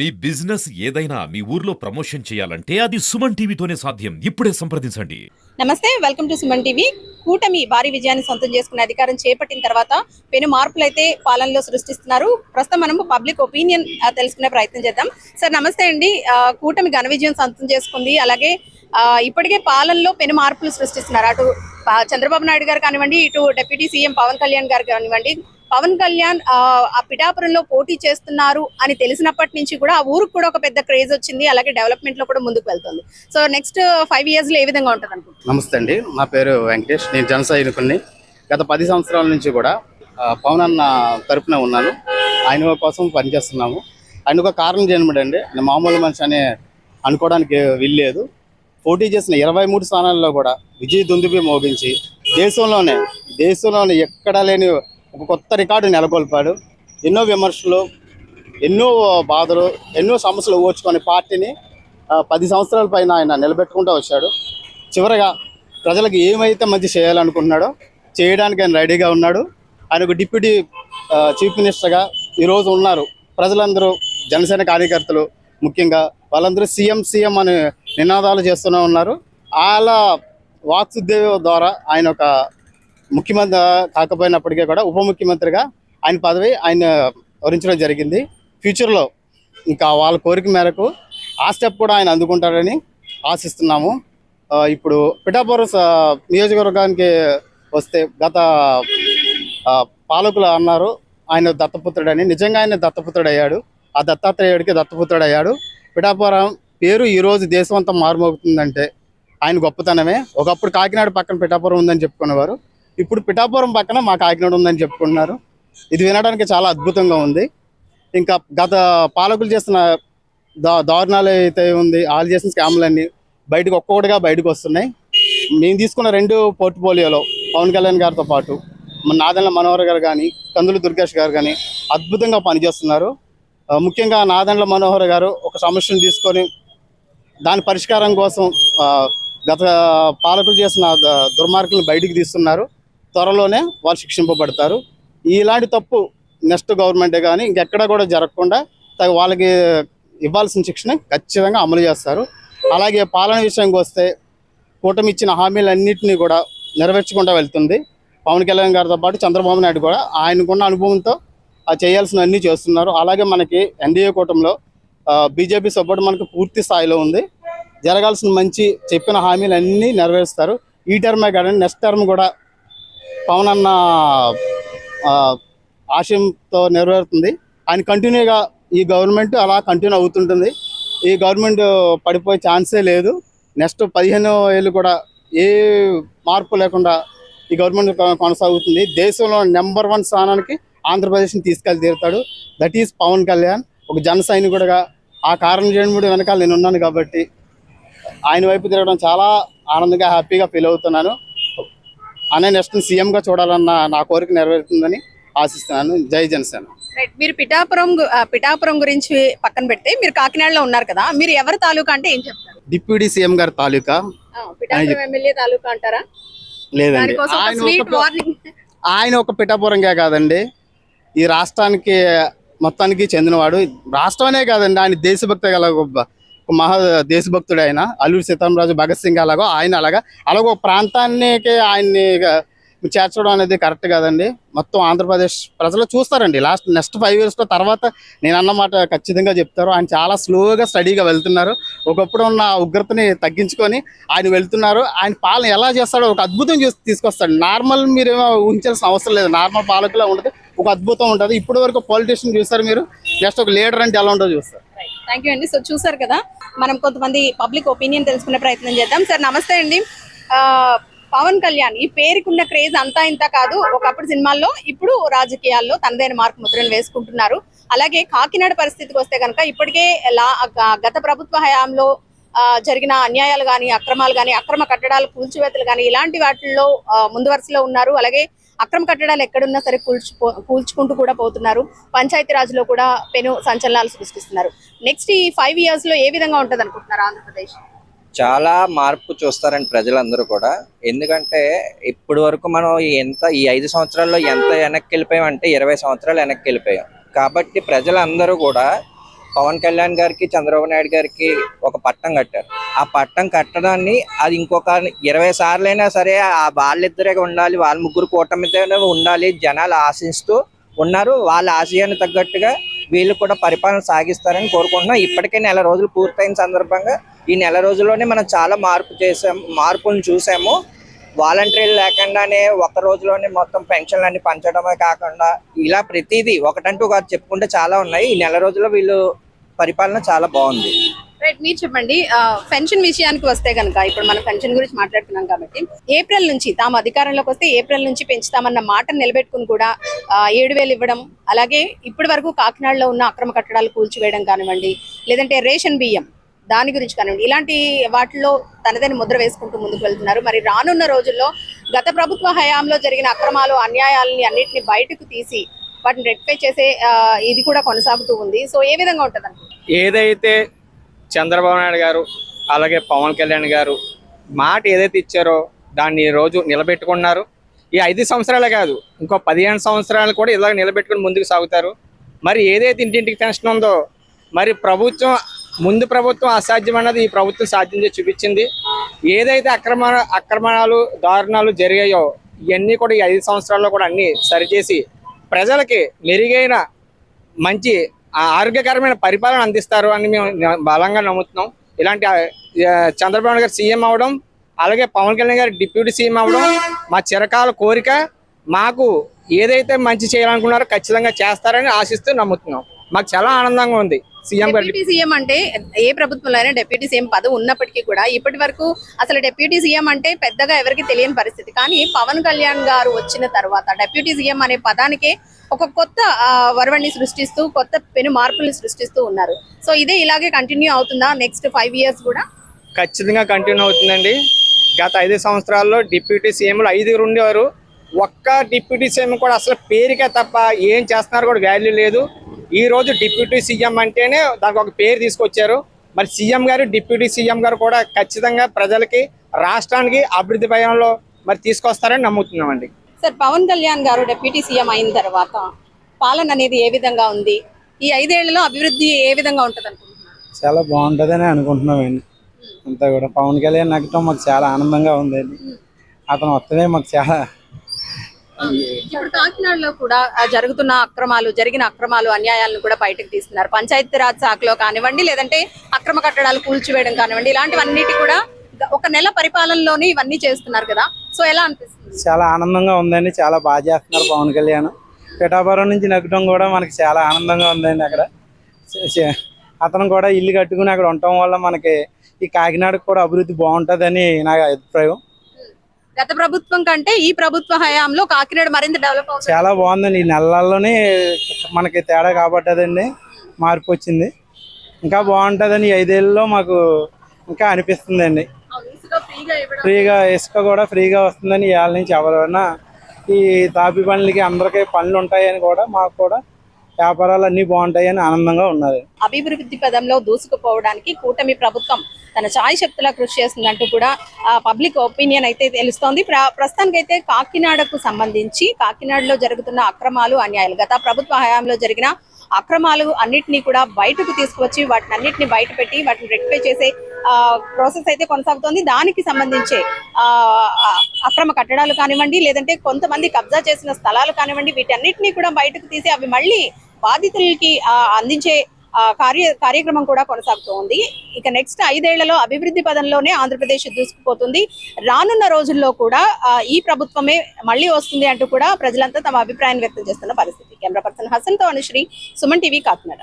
మీ business ఏదైనా మీ ఊర్లో promotion చేయాలంటే అది సుమన్ టీవీతోనే సాధ్యం. ఇప్పుడే సంప్రదించండి. నమస్తే వెల్కమ్ టు సుమన్ టీవీ. కూటమి భారీ విజయాన్ని సొంతం చేసుకునే అధికారం చేపట్టిన తర్వాత పెను మార్పులు అయితే పాలనలో సృష్టిస్తున్నారు. ప్రస్తుతం మనం పబ్లిక్ ఒపీనియన్ తెలుసుకునే ప్రయత్నం చేద్దాం. సార్ నమస్తే అండి. కూటమి ఘన విజయం సొంతం చేసుకుంది. అలాగే ఆ, ఇప్పటికే పాలనలో పెను మార్పులు సృష్టిస్తున్నారు. అటు చంద్రబాబు నాయుడు గారు కానివ్వండి ఇటు డిప్యూటీ సీఎం పవన్ కళ్యాణ్ గారు కానివ్వండి పవన్ కళ్యాణ్ ఆ, పిఠాపురంలో పోటీ చేస్తున్నారు అని తెలిసినప్పటి నుంచి కూడా ఆ ఊరికి కూడా ఒక పెద్ద క్రేజ్ వచ్చింది అలాగే డెవలప్మెంట్లో కూడా ముందుకు వెళ్తుంది. సో నెక్స్ట్ ఫైవ్ ఇయర్స్లో ఏ విధంగా ఉంటుంది నమస్తే అండి. నా పేరు వెంకటేష్. నేను జన సైనికుల్ని. గత పది సంవత్సరాల నుంచి కూడా పవన్ అన్న తరపున ఉన్నాను. ఆయన కోసం పనిచేస్తున్నాము. ఆయన ఒక కారణం చేయమండి ఆయన మామూలు మనిషి అని అనుకోవడానికి వీల్లేదు. పోటీ చేసిన ఇరవై మూడు స్థానాల్లో కూడా విజయ దుందుబి మోగించి దేశంలోనే దేశంలోనే ఎక్కడా లేని ఒక కొత్త రికార్డు నెలకొల్పాడు. ఎన్నో విమర్శలు ఎన్నో బాధలు ఎన్నో సమస్యలు ఓర్చుకొని పార్టీని పది సంవత్సరాల పైన ఆయన నిలబెట్టుకుంటూ వచ్చాడు. చివరగా ప్రజలకు ఏమైతే మంచి చేయాలనుకుంటున్నాడో చేయడానికి ఆయన రెడీగా ఉన్నాడు. ఆయన ఒక డిప్యూటీ చీఫ్ మినిస్టర్గా ఈరోజు ఉన్నారు ప్రజలందరూ జనసేన కార్యకర్తలు ముఖ్యంగా. వాళ్ళందరూ సీఎం సీఎం అనే నినాదాలు చేస్తూనే ఉన్నారు. వాళ్ళ వాక్సుద్దేవ ద్వారా ఆయన ఒక ముఖ్యమంత్రి కాకపోయినప్పటికీ కూడా ఉప ముఖ్యమంత్రిగా ఆయన పదవి ఆయన వరించడం జరిగింది. ఫ్యూచర్లో ఇంకా వాళ్ళ కోరిక మేరకు ఆ స్టెప్ కూడా ఆయన అందుకుంటారని ఆశిస్తున్నాము. ఇప్పుడు పిఠాపురం స- నియోజకవర్గానికి వస్తే గత పాలకులు అన్నారు ఆయన దత్తపుత్రుడని. నిజంగా ఆయన దత్తపుత్రుడు అయ్యాడు ఆ దత్తాత్రేయుడికి దత్తపుత్రుడు అయ్యాడు పిఠాపురం పేరు ఈరోజు దేశం అంతా మారుమోగుతుందంటే ఆయన గొప్పతనమే. ఒకప్పుడు కాకినాడ పక్కన పిఠాపురం ఉందని చెప్పుకునేవారు. ఇప్పుడు పిఠాపురం పక్కన మా కాకినాడ ఉందని చెప్పుకుంటున్నారు. ఇది వినడానికి చాలా అద్భుతంగా ఉంది. ఇంకా గత పాలకులు చేసిన దా దారుణాలు అయితే ఉంది వాళ్ళు చేసిన స్కామ్లన్నీ బయటకు ఒక్కొక్కటిగా బయటకు వస్తున్నాయి. మేము తీసుకున్న రెండు పోర్ట్ఫోలియోలో పవన్ కళ్యాణ్ గారితో పాటు మన నాదెండ్ల మనోహర్ గారు కానీ కందులు దుర్గేష్ గారు కానీ అద్భుతంగా పనిచేస్తున్నారు. ముఖ్యంగా నాదెండ్ల మనోహర్ గారు ఒక సమస్యను తీసుకొని దాని పరిష్కారం కోసం గత పాలకులు చేసిన దుర్మార్గులను బయటికి తీస్తున్నారు. త్వరలోనే వాళ్ళు శిక్షింపబడతారు. ఇలాంటి తప్పు నెక్స్ట్ గవర్నమెంటే కానీ ఇంకెక్కడ కూడా జరగకుండా తగ వాళ్ళకి ఇవ్వాల్సిన శిక్షణ ఖచ్చితంగా అమలు చేస్తారు. అలాగే పాలన విషయానికి వస్తే కూటమి ఇచ్చిన హామీలన్నింటినీ కూడా నెరవేర్చకుండా వెళ్తుంది. పవన్ కళ్యాణ్ గారితో పాటు చంద్రబాబు నాయుడు కూడా ఆయనకున్న అనుభవంతో ఆ చేయాల్సిన అన్నీ చేస్తున్నారు. అలాగే మనకి ఎన్డీఏ కూటమిలో బీజేపీ సపోర్ట్ మనకు పూర్తి స్థాయిలో ఉంది. జరగాల్సిన మంచి చెప్పిన హామీలు అన్నీ నెరవేరుస్తారు. ఈ టర్మే కాదండి నెక్స్ట్ టర్మ్ కూడా పవన్ అన్న ఆశయంతో నెరవేరుతుంది. ఆయన కంటిన్యూగా ఈ గవర్నమెంట్ అలా కంటిన్యూ అవుతుంటుంది. ఈ గవర్నమెంట్ పడిపోయే ఛాన్సే లేదు. నెక్స్ట్ పదిహేను ఏళ్ళు కూడా ఏ మార్పు లేకుండా ఈ గవర్నమెంట్ కొనసాగుతుంది. దేశంలో నెంబర్ వన్ స్థానానికి ఆంధ్రప్రదేశ్ని తీసుకెళ్ళి తీరుతాడు. That is Pawan Kalyan. ఒక జన సైనికుడిగా ఆ కారణం చేయడం వెనకాల నేను ఉన్నాను కాబట్టి ఆయన వైపు తిరగడం చాలా ఆనందంగా హ్యాపీగా ఫీల్ అవుతున్నాను. అనే నెక్స్ట్ సీఎంగా చూడాలన్న నా కోరిక నెరవేరుతుందని ఆశిస్తున్నాను. జై జనసేన. మీరు పిఠాపురం పిఠాపురం గురించి పక్కన పెడితే మీరు కాకినాడలో ఉన్నారు కదా మీరు ఎవరి తాలూకా అంటే ఏం చెప్తారు? డిప్యూటీ సీఎం గారి తాలూకా? ఆ, పిఠాపురం ఎమ్మెల్యే తాలూకా అంటారా? లేదండి. ఆయన ఒక పిఠాపురంగా కాదండి. ఈ రాష్ట్రానికి మొత్తానికి చెందినవాడు. రాష్ట్రమే కాదండి ఆయన దేశభక్తి గల ఒక మహా దేశభక్తుడు ఆయన అల్లూరి సీతారామరాజు భగత్ సింగ్ అలాగో ఆయన అలాగా అలాగో ఒక ప్రాంతానికి ఆయన్ని చేర్చడం అనేది కరెక్ట్ కాదండి. మొత్తం ఆంధ్రప్రదేశ్ ప్రజలు చూస్తారండి. లాస్ట్ నెక్స్ట్ ఫైవ్ ఇయర్స్లో తర్వాత నేను అన్నమాట ఖచ్చితంగా చెప్తారు. ఆయన చాలా స్లోగా స్టడీగా వెళ్తున్నారు. ఒకప్పుడు ఉన్న ఉగ్రతని తగ్గించుకొని ఆయన వెళ్తున్నారు. ఆయన పాలన ఎలా చేస్తాడో ఒక అద్భుతం చూసి తీసుకొస్తాడు. నార్మల్ మీరు ఊహించాల్సిన అవసరం లేదు. నార్మల్ పాలకులా ఉండదు. ఒక అద్భుతం ఉంటుంది. ఇప్పటి వరకు పొలిటీషియన్ చూస్తారు మీరు? జస్ట్ ఒక లీడర్ అంటే ఎలా ఉంటుందో చూస్తారు. థ్యాంక్ యూ అండి. సో చూసారు కదా మనం కొంతమంది పబ్లిక్ ఒపీనియన్ తెలుసుకునే ప్రయత్నం చేద్దాం. సార్ నమస్తే అండి. ఆ, పవన్ కళ్యాణ్ ఈ పేరుకున్న క్రేజ్ అంతా ఇంత కాదు. ఒకప్పుడు సినిమాల్లో ఇప్పుడు రాజకీయాల్లో తనదైన మార్క్ ముద్రను వేసుకుంటున్నారు. అలాగే కాకినాడ పరిస్థితికి వస్తే కనుక ఇప్పటికే లా గత ప్రభుత్వ హయాంలో ఆ, జరిగిన అన్యాయాలు కానీ అక్రమాలు కానీ అక్రమ కట్టడాలు కూల్చివేతలు కానీ ఇలాంటి వాటిల్లో ముందు వరుసలో ఉన్నారు. అలాగే అక్రమ కట్టడాలు ఎక్కడున్నా సరే కూల్చిపో కూల్చుకుంటూ కూడా పోతున్నారు. పంచాయతీరాజ్లో కూడా పెను సంచలనాలు సృష్టిస్తున్నారు. నెక్స్ట్ ఈ ఫైవ్ ఇయర్స్లో ఏ విధంగా ఉంటుంది అనుకుంటున్నారు ఆంధ్రప్రదేశ్? చాలా మార్పు చూస్తారండి ప్రజలందరూ కూడా. ఎందుకంటే ఇప్పటి వరకు మనం ఎంత ఈ ఐదు సంవత్సరాల్లో ఎంత వెనక్కి వెళ్ళిపోయాం అంటే ఇరవై సంవత్సరాలు వెనక్కి వెళ్ళిపోయాం. కాబట్టి ప్రజలందరూ కూడా పవన్ కళ్యాణ్ గారికి చంద్రబాబు నాయుడు గారికి ఒక పట్టం కట్టారు. ఆ పట్టం కట్టడాన్ని అది ఇంకొక ఇరవై సార్లైనా సరే ఆ వాళ్ళిద్దరే ఉండాలి వాళ్ళ ముగ్గురు కూటమితోనే ఉండాలి జనాలు ఆశిస్తూ ఉన్నారు. వాళ్ళ ఆశయాన్ని తగ్గట్టుగా వీళ్ళు కూడా పరిపాలన సాగిస్తారని కోరుకుంటున్నాం. ఇప్పటికే నెల రోజులు పూర్తయిన సందర్భంగా ఈ నెల రోజుల్లోనే మనం చాలా మార్పు చేసాం మార్పులను చూసాము వాలంటీర్లు లేకుండానే ఒక రోజులోనే మొత్తం పెన్షన్లు అన్ని పంచడమే కాకుండా ఇలా ప్రతిదీ ఒకటంటూ కాదు చెప్పుకుంటే చాలా ఉన్నాయి. ఈ నెల రోజుల్లో వీళ్ళు పరిపాలన చాలా బాగుంది. రైట్ మీరు చెప్పండి పెన్షన్ విషయానికి వస్తే కనుక ఇప్పుడు మనం పెన్షన్ గురించి మాట్లాడుతున్నాం కాబట్టి ఏప్రిల్ నుంచి తాము అధికారంలోకి వస్తే ఏప్రిల్ నుంచి పెంచుతామన్న మాట నిలబెట్టుకుని కూడా ఏడు వేలు ఇవ్వడం అలాగే ఇప్పటి వరకు కాకినాడలో ఉన్న అక్రమ కట్టడాలు కూల్చివేయడం కానివ్వండి లేదంటే రేషన్ బియ్యం దాని గురించి కానివ్వండి ఇలాంటి వాటిలో తనదైన ముద్ర వేసుకుంటూ ముందుకు వెళ్తున్నారు. మరి రానున్న రోజుల్లో గత ప్రభుత్వ హయాంలో జరిగిన అక్రమాలు అన్యాయాలని అన్నింటినీ బయటకు తీసి వాటిని రెక్టిఫై చేసే ఇది కూడా కొనసాగుతూ ఉంది. సో ఏ విధంగా ఉంటుంది ఏదైతే చంద్రబాబు నాయుడు గారు అలాగే పవన్ కళ్యాణ్ గారు మాట ఏదైతే ఇచ్చారో దాన్ని రోజు నిలబెట్టుకున్నారు ఈ ఐదు సంవత్సరాలే కాదు ఇంకో పదిహేను సంవత్సరాలు కూడా ఇలాగ నిలబెట్టుకుని ముందుకు సాగుతారు. మరి ఏదైతే ఇంటింటికి పెన్షన్ ఉందో మరి ప్రభుత్వం ముందు ప్రభుత్వం అసాధ్యం అన్నది ఈ ప్రభుత్వం సాధ్యం చేసి చూపించింది. ఏదైతే అక్రమ అక్రమణాలు దారుణాలు జరిగాయో ఇవన్నీ కూడా ఈ ఐదు సంవత్సరాల్లో కూడా అన్నీ సరిచేసి ప్రజలకి మెరుగైన మంచి ఆరోగ్యకరమైన పరిపాలన అందిస్తారు అని మేము బలంగా నమ్ముతున్నాం. ఇలాంటి చంద్రబాబు నాయుడు గారు సీఎం అవడం అలాగే పవన్ కళ్యాణ్ గారు డిప్యూటీ సీఎం అవడం మా చిరకాల కోరిక. మాకు ఏదైతే మంచి చేయాలనుకున్నారో ఖచ్చితంగా చేస్తారని ఆశిస్తూ నమ్ముతున్నాం. మాకు చాలా ఆనందంగా ఉంది. సీఎం గారు సీఎం అంటే ఏ ప్రభుత్వంలో అయినా డిప్యూటీ సీఎం పదవి ఉన్నప్పటికీ కూడా ఇప్పటి వరకు అసలు డిప్యూటీ సీఎం అంటే పెద్దగా ఎవరికి తెలియని పరిస్థితి. కానీ పవన్ కళ్యాణ్ గారు వచ్చిన తర్వాత డిప్యూటీ సీఎం అనే పదానికే ఒక కొత్త ఆ, వరవడిని సృష్టిస్తూ కొత్త పెను మార్పుల్ని సృష్టిస్తూ ఉన్నారు. సో ఇదే ఇలాగే కంటిన్యూ అవుతుందా నెక్స్ట్ ఫైవ్ ఇయర్స్ కూడా? ఖచ్చితంగా కంటిన్యూ అవుతుందండి. గత ఐదు సంవత్సరాల్లో డిప్యూటీ సీఎంలు ఐదుగురు ఉండేవారు. ఒక్క డిప్యూటీ సీఎం కూడా అసలు పేరుకే తప్ప ఏం చేస్తున్నారు కూడా వాల్యూ లేదు. ఈ రోజు డిప్యూటీ సీఎం అంటేనే దానికి ఒక పేరు తీసుకొచ్చారు. మరి సీఎం గారు డిప్యూటీ సీఎం గారు కూడా ఖచ్చితంగా ప్రజలకి రాష్ట్రానికి అభివృద్ధి భయంలో మరి తీసుకొస్తారని నమ్ముతున్నామండి. Sir Pawan Kalyan garu deputy CM అయిన తర్వాత పాలన అనేది ఏ విధంగా ఉంది? ఈ ఐదేళ్ళలో అభివృద్ధి ఏ విధంగా ఉంటుంది అనుకుంటున్నారు చాలా బాగుంటుందని అనుకుంటున్నామండి అంతా కూడా పవన్ కళ్యాణ్ నగ్గటం మాకు చాలా ఆనందంగా ఉందండి. అతను వస్తేనే మాకు చాలా ఇప్పుడు కాకినాడలో కూడా జరుగుతున్న అక్రమాలు జరిగిన అక్రమాలు అన్యాయాలను కూడా బయటకు తీస్తున్నారు. పంచాయతీరాజ్ శాఖలో కానివ్వండి లేదంటే అక్రమ కట్టడాలు కూల్చివేయడం కానివ్వండి ఇలాంటివన్నిటి కూడా ఒక నెల పరిపాలనలోనే ఇవన్నీ చేస్తున్నారు కదా. సో ఎలా అనిపిస్తుంది? చాలా ఆనందంగా ఉందండి చాలా బాగా చేస్తున్నారు పవన్ కళ్యాణ్. పిఠాపురం నుంచి నగ్గటం కూడా మనకి చాలా ఆనందంగా ఉందండి అక్కడ. అతను కూడా ఇల్లు కట్టుకుని అక్కడ ఉండటం వల్ల మనకి ఈ కాకినాడకు కూడా అభివృద్ధి బాగుంటుందని నా అభిప్రాయం. గత ప్రభుత్వం కంటే ఈ ప్రభుత్వ హయాంలో కాకినాడ మరింత డెవలప్ అవుతుంది. చాలా బాగుందండి. ఈ నెలల్లోనే మనకి తేడా కాబట్టదండి. మార్పు వచ్చింది. ఇంకా బాగుంటుందని ఐదేళ్ళలో మాకు ఇంకా అనిపిస్తుందండి. ఫ్రీగా ఇసుక కూడా ఫ్రీగా వస్తుందని ఇవాళ నుంచి ఎవరైనా ఈ తాపి పనులకి అందరికీ పనులు ఉంటాయని కూడా మాకు కూడా వ్యాపారాలు అన్ని బాగుంటాయని ఆనందంగా ఉన్నది. అభివృద్ధి పదంలో దూసుకుపోవడానికి కూటమి ప్రభుత్వం తన ఛాయ్ శక్తులా కృషి చేస్తుందంటూ కూడా పబ్లిక్ ఒపీనియన్ అయితే తెలుస్తోంది. ప్ర- ప్రస్తుతానికైతే కాకినాడకు సంబంధించి కాకినాడలో జరుగుతున్న అక్రమాలు అన్యాయాలు. గత ప్రభుత్వ హయాంలో జరిగిన అక్రమాలు అన్నింటినీ కూడా బయటకు తీసుకువచ్చి వాటిని అన్నింటినీ బయట పెట్టి వాటిని రెక్టిఫై చేసే ప్రాసెస్ అయితే కొనసాగుతోంది. దానికి సంబంధించే ఆ, అక్రమ కట్టడాలు కానివ్వండి లేదంటే కొంతమంది కబ్జా చేసిన స్థలాలు కానివ్వండి వీటన్నిటిని కూడా బయటకు తీసి అవి మళ్ళీ బాధితులకి అందించే కార్య కార్యక్రమం కూడా కొనసాగుతూ ఉంది ఇక నెక్స్ట్ ఐదేళ్ళలో అభివృద్ధి పదంలోనే ఆంధ్రప్రదేశ్ దూసుకుపోతుంది. రానున్న రోజుల్లో కూడా ఈ ప్రభుత్వమే మళ్ళీ వస్తుంది అంటూ కూడా ప్రజలంతా తమ అభిప్రాయాన్ని వ్యక్తం చేస్తున్న పరిస్థితి. కెమెరా పర్సన్ హసన్తో అనుశ్రీ సుమన్ టీవీ కాకినాడ.